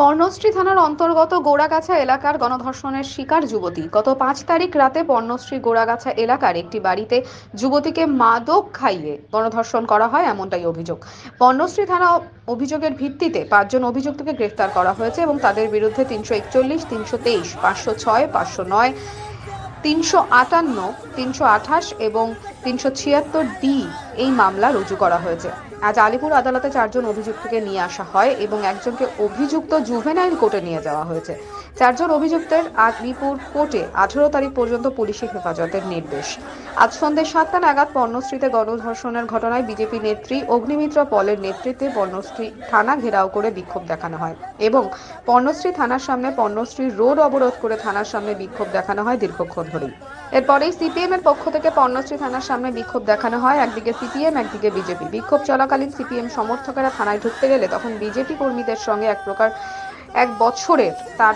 পর্ণশ্রী থানার অন্তর্গত গোড়াগাছা এলাকার গণধর্ষণের শিকার যুবতী। গত পাঁচ তারিখ রাতে পর্ণশ্রী গোড়াগাছা এলাকার একটি বাড়িতে যুবতীকে মাদক খাইয়ে গণধর্ষণ করা হয় এমনটাই অভিযোগ। পর্ণশ্রী থানা অভিযোগের ভিত্তিতে পাঁচজন অভিযুক্তকে গ্রেফতার করা হয়েছে এবং তাদের বিরুদ্ধে তিনশো একচল্লিশ, তিনশো তেইশ, পাঁচশো ছয়, পাঁচশো নয়, তিনশো আটান্ন, তিনশো আঠাশ এবং তিনশো ছিয়াত্তর ডি এই মামলা রুজু করা হয়েছে। আজ আলিপুর আদালতে চারজন অভিযুক্তকে নিয়ে আসা হয় এবং একজনকে অভিযুক্ত জুভেনাইল কোর্টে নিয়ে যাওয়া হয়েছে। চারজন অভিযুক্তের আলিপুর কোর্টে আঠেরো তারিখ পর্যন্ত পুলিশি হেফাজতের নির্দেশ। আজ সন্ধ্যে সাতটা নাগাদ পর্ণশ্রীতে গণধর্ষণের ঘটনায় বিজেপি নেত্রী অগ্নিমিত্র পলের নেতৃত্বে পর্ণশ্রী থানা ঘেরাও করে বিক্ষোভ দেখানো হয় এবং পর্ণশ্রী থানার সামনে পর্ণশ্রী রোড অবরোধ করে থানার সামনে বিক্ষোভ দেখানো হয় দীর্ঘক্ষণ ধরেই। এরপরেই সিপিএম এর পক্ষ থেকে পর্ণশ্রী থানার সামনে বিক্ষোভ দেখানো হয়। একদিকে সিপিএম, একদিকে বিজেপি। বিক্ষোভ চলাকালীন সিপিএম সমর্থকেরা থানায় ঢুকতে গেলে তখন বিজেপি কর্মীদের সঙ্গে এক প্রকার, এক বছরের তার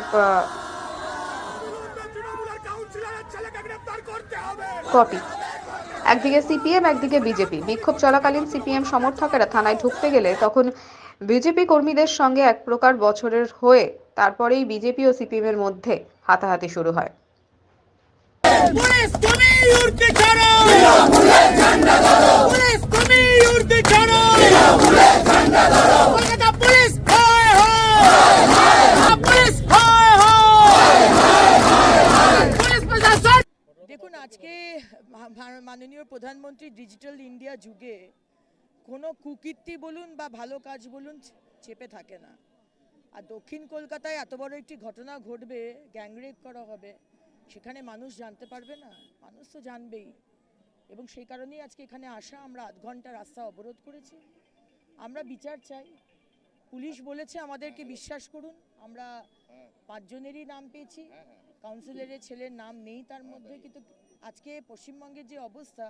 কপি একদিকে সিপিএম, একদিকে বিজেপি। বিক্ষোভ চলাকালীন সিপিএম সমর্থকেরা থানায় ঢুকতে গেলে তখন বিজেপি কর্মীদের সঙ্গে এক প্রকার বছরের হয়ে তারপরেই বিজেপি ও সিপিএম এর মধ্যে হাতাহাতি শুরু হয়। পুলিশ, তুমি উঠতে ছাড়ো পুলিশ তুমি উঠতে ছাড়ো কলকাতা পুলিশ হয় হয় পুলিশ হয় হয় পুলিশ প্রশাসন দেখুন আজকে মা- মা- মাননীয় প্রধানমন্ত্রী ডিজিটাল ইন্ডিয়া যুগে কোনো কুকীর্তি বলুন বা ভালো কাজ বলুন চেপে থাকে না। আর দক্ষিণ কলকাতায় এত বড় একটি ঘটনা ঘটবে গ্যাংরেপ করা হবে সেখানে মানুষ জানতে পারবে না। মানুষ তো জানবেই। এবং সেই কারণেই আজকে এখানে আসা আমরা আধ ঘণ্টা রাস্তা অবরোধ করেছি। আমরা বিচার চাই। পুলিশ বলেছে আমাদেরকে বিশ্বাস করুন। আমরা পাঁচজনেরই নাম পেয়েছি। কাউন্সিলরের ছেলের নাম নেই তার মধ্যে কিন্তু আজকে পশ্চিমবঙ্গের যে অবস্থা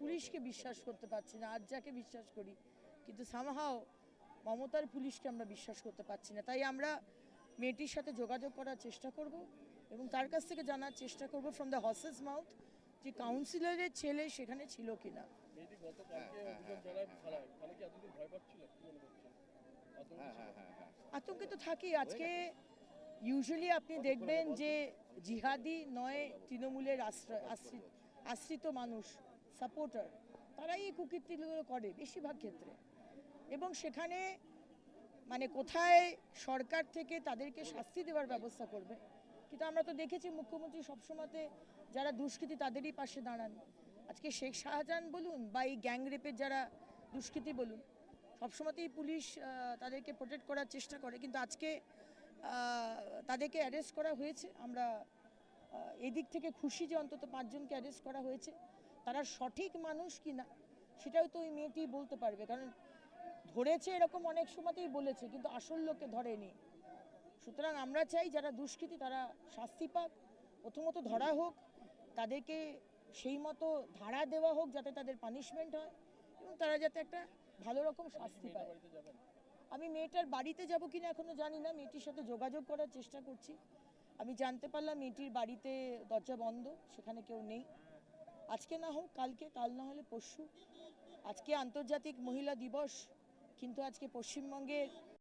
পুলিশকে বিশ্বাস করতে পারছি না আজ যাকে বিশ্বাস করি কিন্তু সামহাও মমতার পুলিশকে আমরা বিশ্বাস করতে পারছি না। তাই আমরা মেয়েটির সাথে যোগাযোগ করার চেষ্টা করব এবং তার কাছ থেকে জানার চেষ্টা করব ফ্রম দ্য হসেস মাউথ যে কাউন্সিলরের ছেলে সেখানে ছিল কিনা। আতঙ্কে তো থাকি আজকে ইউজুয়ালি আপনি দেখবেন যে জিহাদি নয়, তৃণমূলের আশ্রয়, আশ্রিত আশ্রিত মানুষ সাপোর্টার তারাই এই কুকীর্তিগুলো করে বেশিরভাগ ক্ষেত্রে। এবং সেখানে মানে কোথায় সরকার থেকে তাদেরকে শাস্তি দেওয়ার ব্যবস্থা করবে, কিন্তু আমরা তো দেখেছি মুখ্যমন্ত্রী সবসময়তে যারা দুষ্কৃতী তাদেরই পাশে দাঁড়ান। আজকে শেখ শাহজাহান বলুন বা এই গ্যাংরেপের যারা দুষ্কৃতী বলুন, সবসময়তেই পুলিশ তাদেরকে প্রোটেক্ট করার চেষ্টা করে, কিন্তু আজকে তাদেরকে অ্যারেস্ট করা হয়েছে। আমরা এদিক থেকে খুশি যে অন্তত পাঁচজনকে অ্যারেস্ট করা হয়েছে। তারা সঠিক মানুষ কিনা সেটাও তো ওই মেয়েটি বলতে পারবে। কারণ ধরেছে এরকম অনেক সময়তেই বলেছে, কিন্তু আসল লোককে ধরেনি। সুতরাং আমরা চাই যারা দুষ্কৃতী তারা শাস্তি পাক। প্রথমত ধরা হোক, তাদেরকে সেই মতো ধারা দেওয়া হোক যাতে তাদের পানিশমেন্ট হয় এবং তারা যাতে একটা ভালো রকম শাস্তি পায়। আমি মেয়েটার বাড়িতে যাব কিনা এখনও জানি না, মেয়েটির সাথে যোগাযোগ করার চেষ্টা করছি। আমি জানতে পারলাম মেয়েটির বাড়িতে দরজা বন্ধ, সেখানে কেউ নেই। আজকে না হোক, কালকে, কাল না হলে পরশু। আজকে আন্তর্জাতিক মহিলা দিবস, কিন্তু আজকে পশ্চিমবঙ্গের